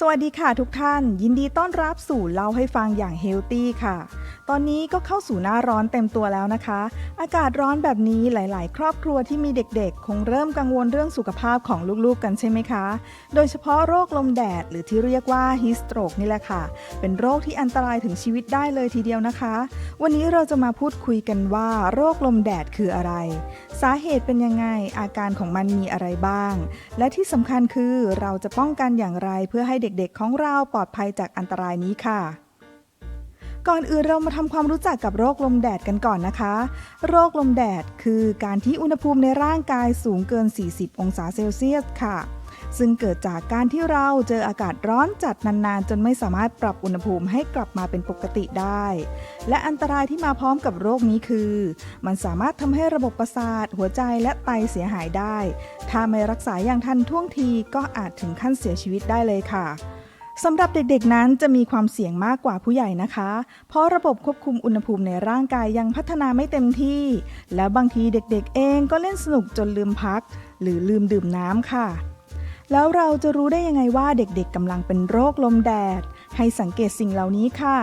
สวัสดีค่ะทุกท่าน ยินดีต้อนรับสู่เล่าให้ฟังอย่างเฮลตี้ค่ะ ตอนนี้ก็เข้าสู่หน้าร้อนเต็มตัวแล้วนะคะ อากาศร้อนแบบนี้หลาย ๆ ครอบครัวที่มีเด็กๆ คงเริ่มกังวลเรื่องสุขภาพของลูกๆ กันใช่ไหมคะ โดยเฉพาะโรคลมแดดหรือที่เรียกว่าฮิสโตรกนี่แหละค่ะ เป็นโรคที่อันตรายถึงชีวิตได้เลยทีเดียวนะคะ วันนี้เราจะมาพูดคุยกันว่า โรคลมแดดคืออะไร สาเหตุเป็นยังไงอาการของมันมีอะไรบ้าง และที่สำคัญคือเราจะป้องกันอย่างไรเพื่อให้เด็กๆของเราปลอดภัยจากอันตรายนี้ค่ะ ก่อนอื่นเรามาทำความรู้จักกับโรคลมแดดกันก่อนนะคะ โรคลมแดดคือการที่อุณหภูมิในร่างกายสูงเกิน 40 องศาเซลเซียสค่ะ ซึ่งเกิดจากการที่เราเจออากาศร้อนจัดนานๆ จนไม่สามารถปรับอุณหภูมิให้กลับมาเป็นปกติได้ และอันตรายที่มาพร้อมกับโรคนี้คือ มันสามารถทำให้ระบบประสาท หัวใจและไตเสียหายได้ ถ้าไม่รักษาอย่างทันท่วงทีก็อาจถึงขั้นเสียชีวิตได้เลยค่ะสำหรับเด็กๆนั้นจะมีความเสี่ยงมากกว่าผู้ใหญ่นะคะ เพราะระบบควบคุมอุณหภูมิในร่างกายยังพัฒนาไม่เต็มที่ แล้วบางทีเด็กๆเองก็เล่นสนุกจนลืมพัก หรือลืมดื่มน้ำค่ะ แล้วเราจะรู้ได้ยังไงว่าเด็กๆกำลังเป็นโรคลมแดด ให้สังเกตสิ่งเหล่านี้ค่ะ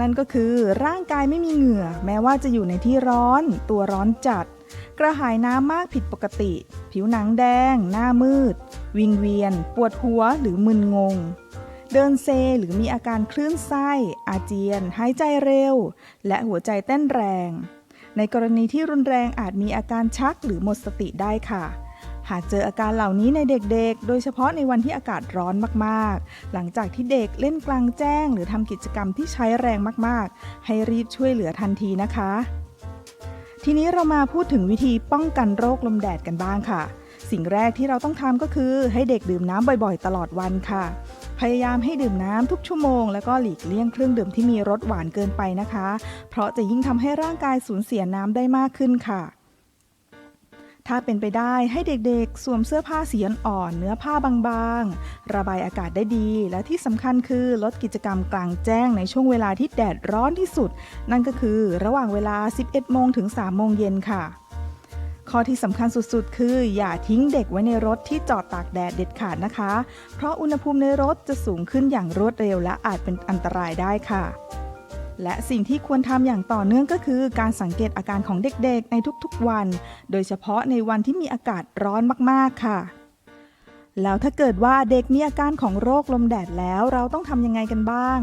นั่นก็คือร่างกายไม่มีเหงื่อ แม้ว่าจะอยู่ในที่ร้อน ตัวร้อนจัด กระหายน้ำมากผิดปกติ ผิวหนังแดง หน้ามืด วิงเวียน ปวดหัวหรือมึนงง เดินเซหรือมีอาการคลื่นไส้ อาเจียน หายใจเร็ว และหัวใจเต้นแรง ในกรณีที่รุนแรงอาจมีอาการชักหรือหมดสติได้ค่ะ หากเจออาการเหล่านี้ในเด็กๆ โดยเฉพาะในวันที่อากาศร้อนมากๆ หลังจากที่เด็กเล่นกลางแจ้ง หรือทำกิจกรรมที่ใช้แรงมากๆ ให้รีบช่วยเหลือทันทีนะคะ ทีนี้เรามาพูดถึงวิธีป้องกันโรคลมแดดกันบ้างค่ะ สิ่งแรกที่เราต้องทำก็คือ ให้เด็กดื่มน้ำบ่อยๆ ตลอดวันค่ะ พยายามให้ดื่มน้ำทุกชั่วโมง แล้วก็หลีกเลี่ยงเครื่องดื่มที่มีรสหวานเกินไปนะคะ เพราะจะยิ่งทำให้ร่างกายสูญเสียน้ำได้มากขึ้นค่ะ ถ้าเป็นไปได้ให้เด็กๆ สวมเสื้อผ้าสีอ่อนๆเนื้อผ้าบางๆ ระบายอากาศได้ดี และที่สำคัญคือลดกิจกรรมกลางแจ้งในช่วงเวลาที่แดดร้อนที่สุด นั่นก็คือระหว่างเวลา 11 โมงถึง 3 โมงเย็นค่ะ ข้อที่สำคัญสุดๆ คือ อย่าทิ้งเด็กไว้ในรถที่จอดตากแดดเด็ดขาดนะคะ เพราะอุณหภูมิในรถจะสูงขึ้นอย่างรวดเร็วและอาจเป็นอันตรายได้ค่ะ และสิ่งที่ควรทำอย่างต่อเนื่องก็คือ การสังเกตอาการของเด็กๆ ในทุกๆวัน โดยเฉพาะในวันที่มีอากาศร้อนมากๆค่ะ แล้วถ้าเกิดว่าเด็กมีอาการของโรคลมแดดแล้วเราต้องทำยังไงกันบ้าง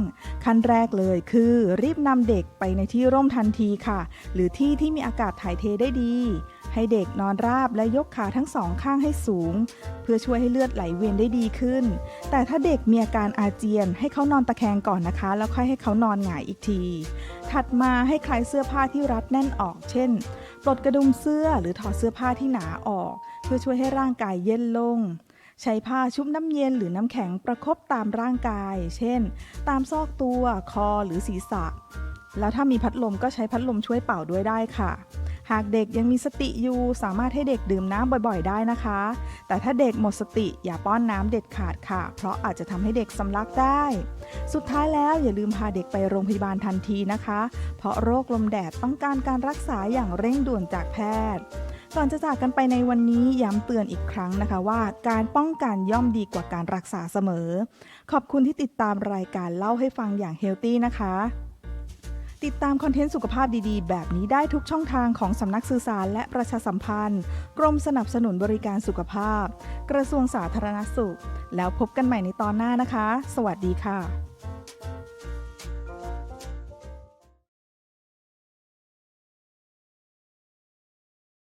ขั้นแรกเลยคือรีบนำเด็กไปในที่ร่มทันทีค่ะ หรือที่ที่มีอากาศถ่ายเทได้ดี ให้เด็กนอนราบและยกขาทั้งสองข้างให้สูง เพื่อช่วยให้เลือดไหลเวียนได้ดีขึ้น แต่ถ้าเด็กมีอาการอาเจียน ให้เขานอนตะแคงก่อนนะคะ แล้วค่อยให้เขานอนหงายอีกที ถัดมาให้คลายเสื้อผ้าที่รัดแน่นออก เช่นปลดกระดุมเสื้อหรือถอดเสื้อผ้าที่หนาออก เพื่อช่วยให้ร่างกายเย็นลง ใช้ผ้าชุบน้ำเย็นหรือน้ำแข็งประคบตามร่างกาย เช่น ตามซอกตัว คอหรือศีรษะ แล้วถ้ามีพัดลมก็ใช้พัดลมช่วยเป่าด้วยได้ค่ะ หากเด็กยังมีสติอยู่สามารถให้เด็กดื่มน้ำบ่อยๆ ได้นะคะ แต่ถ้าเด็กหมดสติอย่าป้อนน้ำเด็ดขาดค่ะ เพราะอาจจะทำให้เด็กสำลักได้ สุดท้ายแล้วอย่าลืมพาเด็กไปโรงพยาบาลทันทีนะคะ เพราะโรคลมแดดต้องการการรักษาอย่างเร่งด่วนจากแพทย์ ก่อนจะจากกันไปในวันนี้ย้ำเตือนอีกครั้งนะคะว่า การป้องกันย่อมดีกว่าการรักษาเสมอ ขอบคุณที่ติดตามรายการเล่าให้ฟังอย่างเฮลตี้นะคะ ติดตามคอนเทนต์สุขภาพดีๆ แบบนี้ได้ทุกช่องทางของสำนักสื่อสารและประชาสัมพันธ์ กรมสนับสนุนบริการสุขภาพ กระทรวงสาธารณสุข แล้วพบกันใหม่ในตอนหน้านะคะ สวัสดีค่ะ